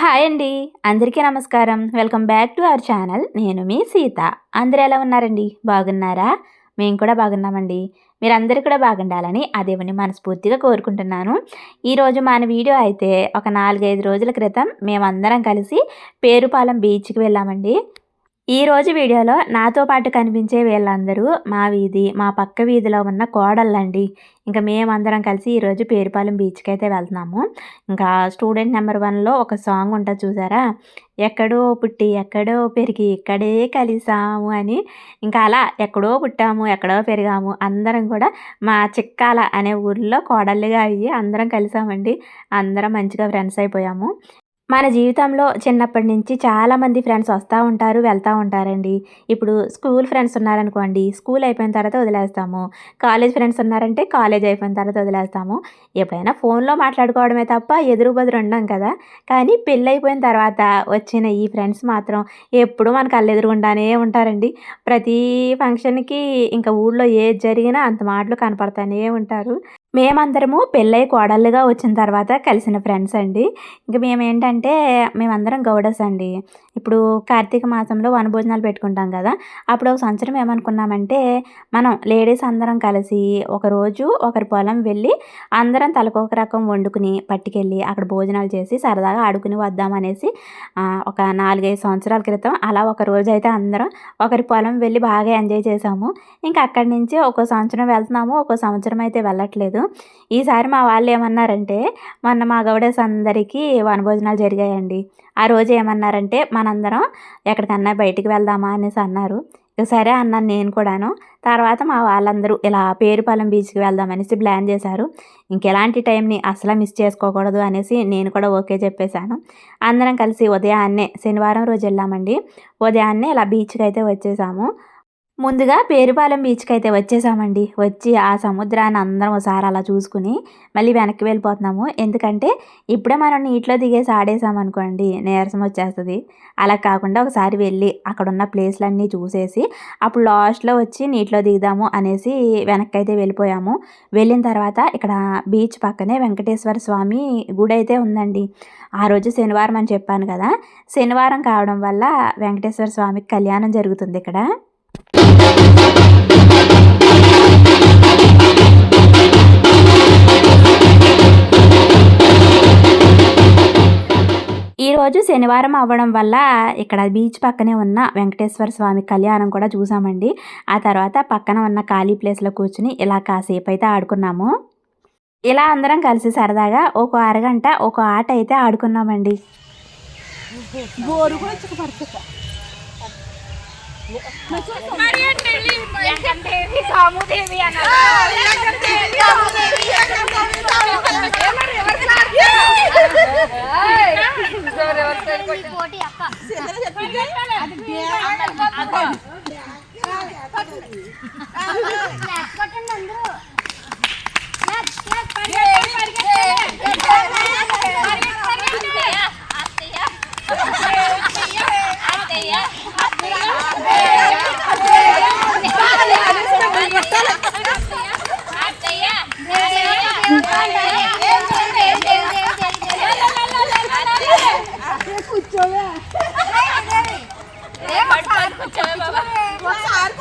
Hi అండి. అందరికీ నమస్కారం. Welcome back to our channel. నేను మీ సీత. అందరూ ఎలా ఉన్నారండి? బాగున్నారా? మేము కూడా బాగున్నామండి. మీరందరూ కూడా బాగుండాలని ఆ దేవుని మనస్ఫూర్తిగా కోరుకుంటున్నాను. ఈరోజు మన వీడియో అయితే ఒక నాలుగైదు రోజుల క్రితం మేమందరం కలిసి పేరుపాలెం బీచ్కి వెళ్ళామండి. ఈరోజు వీడియోలో నాతో పాటు కనిపించే వీళ్ళందరూ మా వీధి మా పక్క వీధిలో ఉన్న కోడళ్ళండి. ఇంకా మేమందరం కలిసి ఈరోజు పేరుపాలెం బీచ్కి అయితే వెళ్తున్నాము. ఇంకా స్టూడెంట్ నెంబర్ వన్లో ఒక సాంగ్ ఉంటుంది చూసారా? ఎక్కడో పుట్టి ఎక్కడో పెరిగి ఇక్కడే కలిసాము అని. ఇంకా అలా ఎక్కడో పుట్టాము ఎక్కడో పెరిగాము అందరం కూడా మా చిక్కాల అనే ఊర్లో కోడళ్ళుగా అయ్యి అందరం కలిసామండి. అందరం మంచిగా ఫ్రెండ్స్ అయిపోయాము. మన జీవితంలో చిన్నప్పటి నుంచి చాలామంది ఫ్రెండ్స్ వస్తూ ఉంటారు వెళ్తూ ఉంటారండి. ఇప్పుడు స్కూల్ ఫ్రెండ్స్ ఉన్నారనుకోండి స్కూల్ అయిపోయిన తర్వాత వదిలేస్తాము. కాలేజ్ ఫ్రెండ్స్ ఉన్నారంటే కాలేజ్ అయిపోయిన తర్వాత వదిలేస్తాము. ఎప్పుడైనా ఫోన్లో మాట్లాడుకోవడమే తప్ప ఎదురు బదురు ఉండం కదా. కానీ పెళ్ళి అయిపోయిన తర్వాత వచ్చిన ఈ ఫ్రెండ్స్ మాత్రం ఎప్పుడూ మన కళ్ళెదురుగుండానే ఉంటారండి. ప్రతి ఫంక్షన్కి ఇంకా ఊళ్ళో ఏది జరిగినా అంత మాటలు కనపడతానే ఉంటారు. మేమందరము పెళ్ళై కోడళ్ళుగా వచ్చిన తర్వాత కలిసిన ఫ్రెండ్స్ అండి. ఇంకా మేమేంటంటే మేమందరం గౌడస్ అండి. ఇప్పుడు కార్తీక మాసంలో వనభోజనాలు పెట్టుకుంటాం కదా అప్పుడు ఒక సంవత్సరం ఏమనుకున్నామంటే మనం లేడీస్ అందరం కలిసి ఒకరోజు ఒకరి పొలం వెళ్ళి అందరం తలకొక రకం వండుకుని పట్టుకెళ్ళి అక్కడ భోజనాలు చేసి సరదాగా ఆడుకుని వద్దామనేసి ఒక నాలుగైదు సంవత్సరాల క్రితం అలా ఒక రోజు అయితే అందరం ఒకరి పొలం వెళ్ళి బాగా ఎంజాయ్ చేసాము. ఇంకా అక్కడి నుంచి ఒక్కో సంవత్సరం వెళ్తున్నాము ఒక్కో సంవత్సరం అయితే వెళ్ళట్లేదు. ఈసారి మా వాళ్ళు ఏమన్నారంటే మొన్న మా గౌడస్ అందరికీ వనభోజనాలు జరిగాయండి. ఆ రోజు ఏమన్నారంటే మనందరం ఎక్కడికన్నా బయటికి వెళ్దామా అనేసి అన్నారు. సరే అన్నాను నేను కూడాను. తర్వాత మా వాళ్ళందరూ ఇలా పేరుపాలెం బీచ్కి వెళ్దామనేసి ప్లాన్ చేశారు. ఇంకెలాంటి టైంని అసలు మిస్ చేసుకోకూడదు అనేసి నేను కూడా ఓకే చెప్పేశాను. అందరం కలిసి ఉదయాన్నే శనివారం రోజు వెళ్ళామండి. ఉదయాన్నే ఇలా బీచ్కి అయితే వచ్చేసాము. ముందుగా పేరుపాలెం బీచ్కి అయితే వచ్చేసామండి. వచ్చి ఆ సముద్రాన్ని అందరం ఒకసారి అలా చూసుకుని మళ్ళీ వెనక్కి వెళ్ళిపోతున్నాము. ఎందుకంటే ఇప్పుడే మనం నీటిలో దిగేసి ఆడేసామనుకోండి నీరసం వచ్చేస్తుంది. అలా కాకుండా ఒకసారి వెళ్ళి అక్కడ ఉన్న ప్లేస్లన్నీ చూసేసి అప్పుడు లాస్ట్లో వచ్చి నీటిలో దిగుదాము అనేసి వెనక్కి అయితే వెళ్ళిపోయాము. వెళ్ళిన తర్వాత ఇక్కడ బీచ్ పక్కనే వెంకటేశ్వర స్వామి గుడి అయితే ఉందండి. ఆ రోజు శనివారం అని చెప్పాను కదా. శనివారం కావడం వల్ల వెంకటేశ్వర స్వామికి కళ్యాణం జరుగుతుంది ఇక్కడ. ఈరోజు శనివారం అవ్వడం వల్ల ఇక్కడ బీచ్ పక్కనే ఉన్న వెంకటేశ్వర స్వామి కళ్యాణం కూడా చూసామండి. ఆ తర్వాత పక్కన ఉన్న ఖాళీ ప్లేస్లో కూర్చుని ఇలా కాసేపు అయితే ఆడుకున్నాము. ఇలా అందరం కలిసి సరదాగా ఒక అరగంట ఒక ఆట అయితే ఆడుకున్నామండి. Yeah.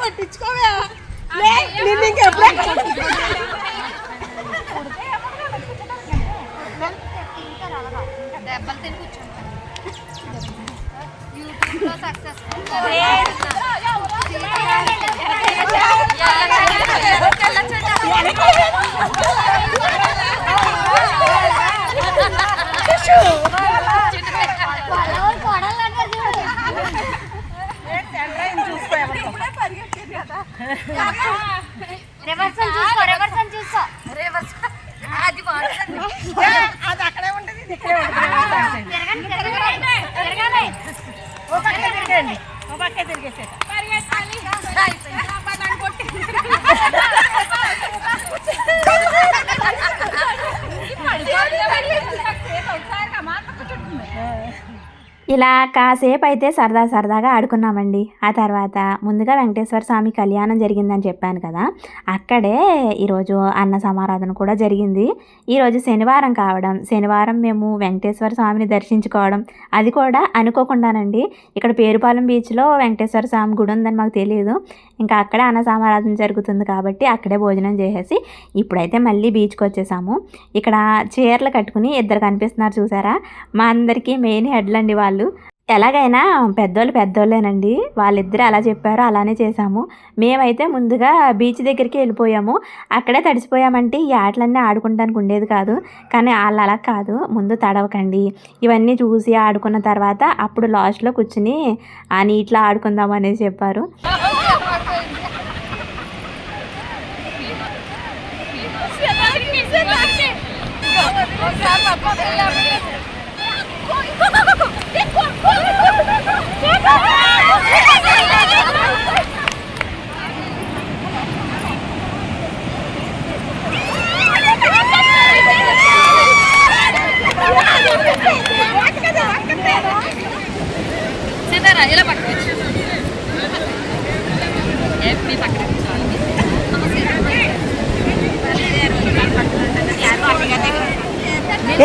ఒకసారి కొట్టించుకోవా నిన్ను ఇంకెప్పుడే దెబ్బలు తిని కూర్చుంటాను యూట్యూబ్లో సక్సెస్ రివర్స్ చూసుకో రివర్స్ చూసుకో రివర్స్ అది అది అక్కడే ఉంటుంది ఇది ఇక్కడే ఉంటుంది తిరగండి తిరగండి తిరగండి ఓ పక్క తిరగండి ఓ పక్క తిరిగేసేట ఇలా కాసేపు అయితే సరదా సరదాగా ఆడుకున్నామండి. ఆ తర్వాత ముందుగా వెంకటేశ్వర స్వామి కళ్యాణం జరిగిందని చెప్పాను కదా అక్కడే ఈరోజు అన్న సమారాధన కూడా జరిగింది. ఈరోజు శనివారం కావడం శనివారం మేము వెంకటేశ్వర స్వామిని దర్శించుకోవడం అది కూడా అనుకోకుండానండి. ఇక్కడ పేరుపాలెం బీచ్లో వెంకటేశ్వర స్వామి గుడి ఉందని మాకు తెలియదు ఇంకా అక్కడే అన్న సమారాధన జరుగుతుంది కాబట్టి అక్కడే భోజనం చేసేసి ఇప్పుడైతే మళ్ళీ బీచ్కి వచ్చేసాము. ఇక్కడ చీరలు కట్టుకుని ఇద్దరు కనిపిస్తున్నారు చూసారా? మా అందరికీ మెయిన్ హెడ్లండి వాళ్ళు. వాళ్ళు ఎలాగైనా పెద్దోళ్ళు పెద్దోళ్ళేనండి. వాళ్ళిద్దరు అలా చెప్పారో అలానే చేసాము మేమైతే ముందుగా బీచ్ దగ్గరికి వెళ్ళిపోయాము. అక్కడే తడిసిపోయామంటే ఈ ఆటలన్నీ ఆడుకుంటానికి ఉండేది కాదు. కానీ వాళ్ళు అలా కాదు. ముందు తడవకండి. ఇవన్నీ చూసి ఆడుకున్న తర్వాత అప్పుడు లాస్ట్లో కూర్చుని ఆ నీటిలో ఆడుకుందాం అనేసి చెప్పారు.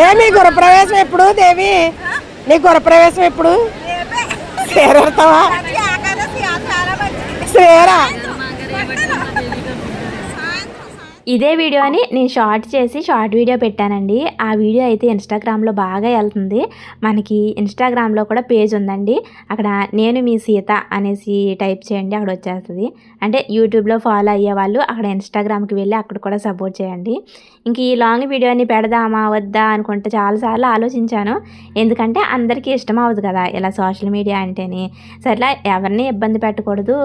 ఏ నీ గురప్రవేశం ఎప్పుడు దేవి? నీ గురప్రవేశం ఎప్పుడు? సేరెడతావా? సేరా? ఇదే వీడియోని నేను షార్ట్ చేసి షార్ట్ వీడియో పెట్టానండి. ఆ వీడియో అయితే ఇన్స్టాగ్రామ్లో బాగా వెళ్తుంది. మనకి ఇన్స్టాగ్రామ్లో కూడా పేజ్ ఉందండి. అక్కడ నేను మీ సీత అనేసి టైప్ చేయండి అక్కడ వచ్చేస్తుంది. అంటే యూట్యూబ్లో ఫాలో అయ్యే వాళ్ళు అక్కడ ఇన్స్టాగ్రామ్కి వెళ్ళి అక్కడ కూడా సపోర్ట్ చేయండి. ఇంక ఈ లాంగ్ వీడియోని పెడదామా వద్దా అనుకుంటే చాలాసార్లు ఆలోచించాను. ఎందుకంటే అందరికీ ఇష్టం అవ్వదు కదా ఇలా సోషల్ మీడియా అంటేని. సరేలా ఎవరిని ఇబ్బంది పెట్టకూడదు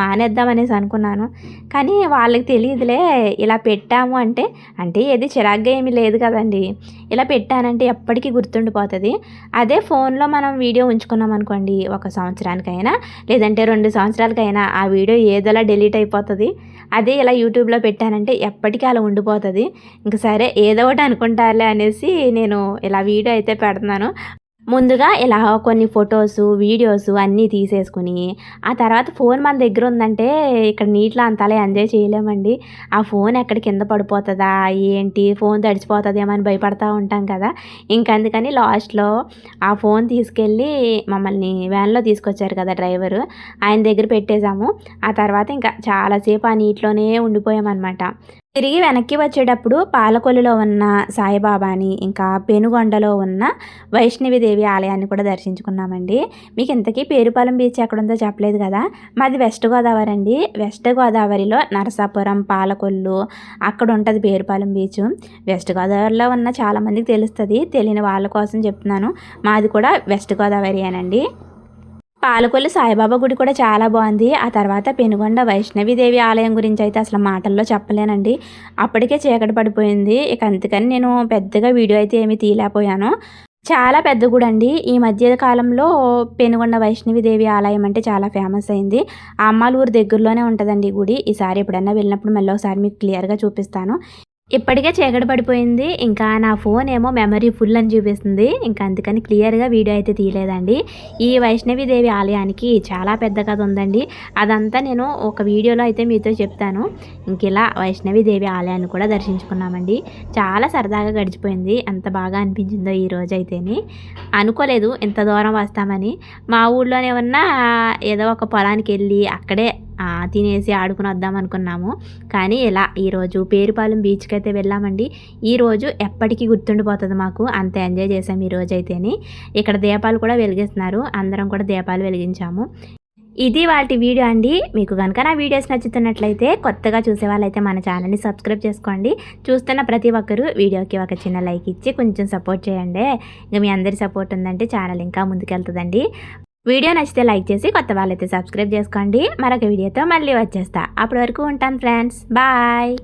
మానేద్దాం అనేసి అనుకున్నాను. కానీ వాళ్ళకి తెలియదులే ఇలా పెట్టాము అంటే అంటే ఏది చిరాగ్గా ఏమీ లేదు కదండి. ఇలా పెట్టానంటే ఎప్పటికీ గుర్తుండిపోతుంది. అదే ఫోన్లో మనం వీడియో ఉంచుకున్నాం అనుకోండి ఒక సంవత్సరానికైనా లేదంటే రెండు సంవత్సరాలకైనా ఆ వీడియో ఏదోలా డిలీట్ అయిపోతుంది. అదే ఇలా యూట్యూబ్లో పెట్టానంటే ఎప్పటికీ అలా ఉండిపోతుంది. ఇంక సరే ఏదో ఒకటి అనుకుంటారులే అనేసి నేను ఇలా వీడియో అయితే పెడుతున్నాను. ముందుగా ఇలా కొన్ని ఫొటోస్ వీడియోస్ అన్నీ తీసేసుకుని ఆ తర్వాత ఫోన్ మన దగ్గర ఉందంటే ఇక్కడ నీటిలో అంతలా ఎంజాయ్ చేయలేమండి. ఆ ఫోన్ ఎక్కడ కింద పడిపోతుందా ఏంటి ఫోన్ తడిచిపోతుందేమో అని భయపడతా ఉంటాం కదా. ఇంకందుకని లాస్ట్లో ఆ ఫోన్ తీసుకెళ్ళి మమ్మల్ని వ్యాన్లో తీసుకొచ్చారు కదా డ్రైవరు ఆయన దగ్గర పెట్టేశాము. ఆ తర్వాత ఇంకా చాలాసేపు ఆ నీటిలోనే ఉండిపోయామన్నమాట. తిరిగి వెనక్కి వచ్చేటప్పుడు పాలకొల్లులో ఉన్న సాయిబాబాని ఇంకా పెనుగొండలో ఉన్న వైష్ణవిదేవి ఆలయాన్ని కూడా దర్శించుకున్నామండి. మీకు ఇంతకీ పేరుపాలెం బీచ్ ఎక్కడుందో చెప్పలేదు కదా? మాది వెస్ట్ గోదావరి అండి. వెస్ట్ గోదావరిలో నరసాపురం పాలకొల్లు అక్కడ ఉంటుంది పేరుపాలెం బీచ్. వెస్ట్ గోదావరిలో ఉన్న చాలామందికి తెలుస్తుంది. తెలియని వాళ్ళ కోసం చెప్తున్నాను. మాది కూడా వెస్ట్ గోదావరి అనండి. పాలకొల్లు సాయిబాబా గుడి కూడా చాలా బాగుంది. ఆ తర్వాత పెనుగొండ వైష్ణవిదేవి ఆలయం గురించి అయితే అసలు మాటల్లో చెప్పలేనండి. అప్పటికే చీకటి పడిపోయింది. ఇక అందుకని నేను పెద్దగా వీడియో అయితే ఏమీ తీయలేకపోయాను. చాలా పెద్ద గుడి అండి. ఈ మధ్య కాలంలో పెనుగొండ వైష్ణవిదేవి ఆలయం అంటే చాలా ఫేమస్ అయింది. అమ్మాలూరు అమ్మాల దగ్గరలోనే ఉంటుందండి ఈ గుడి. ఈసారి ఎప్పుడైనా వెళ్ళినప్పుడు మళ్ళీ ఒకసారి మీకు క్లియర్గా చూపిస్తాను. ఇప్పటికే చీకటి పడిపోయింది. ఇంకా నా ఫోన్ ఏమో మెమరీ ఫుల్ అని చూపిస్తుంది. ఇంకా అందుకని క్లియర్గా వీడియో అయితే తీయలేదండి. ఈ వైష్ణవిదేవి ఆలయానికి చాలా పెద్ద కథ ఉందండి. అదంతా నేను ఒక వీడియోలో అయితే మీతో చెప్తాను. ఇంక ఇలా వైష్ణవిదేవి ఆలయాన్ని కూడా దర్శించుకున్నామండి. చాలా సరదాగా గడిచిపోయింది. ఎంత బాగా అనిపించిందో ఈ రోజు అయితేని. అనుకోలేదు ఇంత దూరం వస్తామని. మా ఊళ్ళోనే ఉన్న ఏదో ఒక పొలానికి వెళ్ళి అక్కడే తినేసి ఆడుకుని వద్దాం అనుకున్నాము. కానీ ఇలా ఈరోజు పేరుపాలెం బీచ్కి అయితే వెళ్ళామండి. ఈ రోజు ఎప్పటికీ గుర్తుండిపోతుంది మాకు. అంత ఎంజాయ్ చేసాము ఈ రోజు అయితేని ఇక్కడ దీపాలు కూడా వెలిగిస్తున్నారు. అందరం కూడా దీపాలు వెలిగించాము. ఇది వాటి వీడియో అండి. మీకు కనుక నా వీడియోస్ నచ్చుతున్నట్లయితే కొత్తగా చూసే వాళ్ళైతే మన ఛానల్ని సబ్స్క్రైబ్ చేసుకోండి. చూస్తున్న ప్రతి ఒక్కరూ వీడియోకి ఒక చిన్న లైక్ ఇచ్చి కొంచెం సపోర్ట్ చేయండి. ఇంకా మీ అందరి సపోర్ట్ ఉందంటే ఛానల్ ఇంకా ముందుకెళ్తుందండి. వీడియో నచ్చితే లైక్ చేసి కొత్త వాళ్ళైతే సబ్స్క్రైబ్ చేసుకోండి. మరొక వీడియోతో మళ్ళీ వచ్చేస్తా. అప్పటి వరకు ఉంటాను ఫ్రెండ్స్. బాయ్.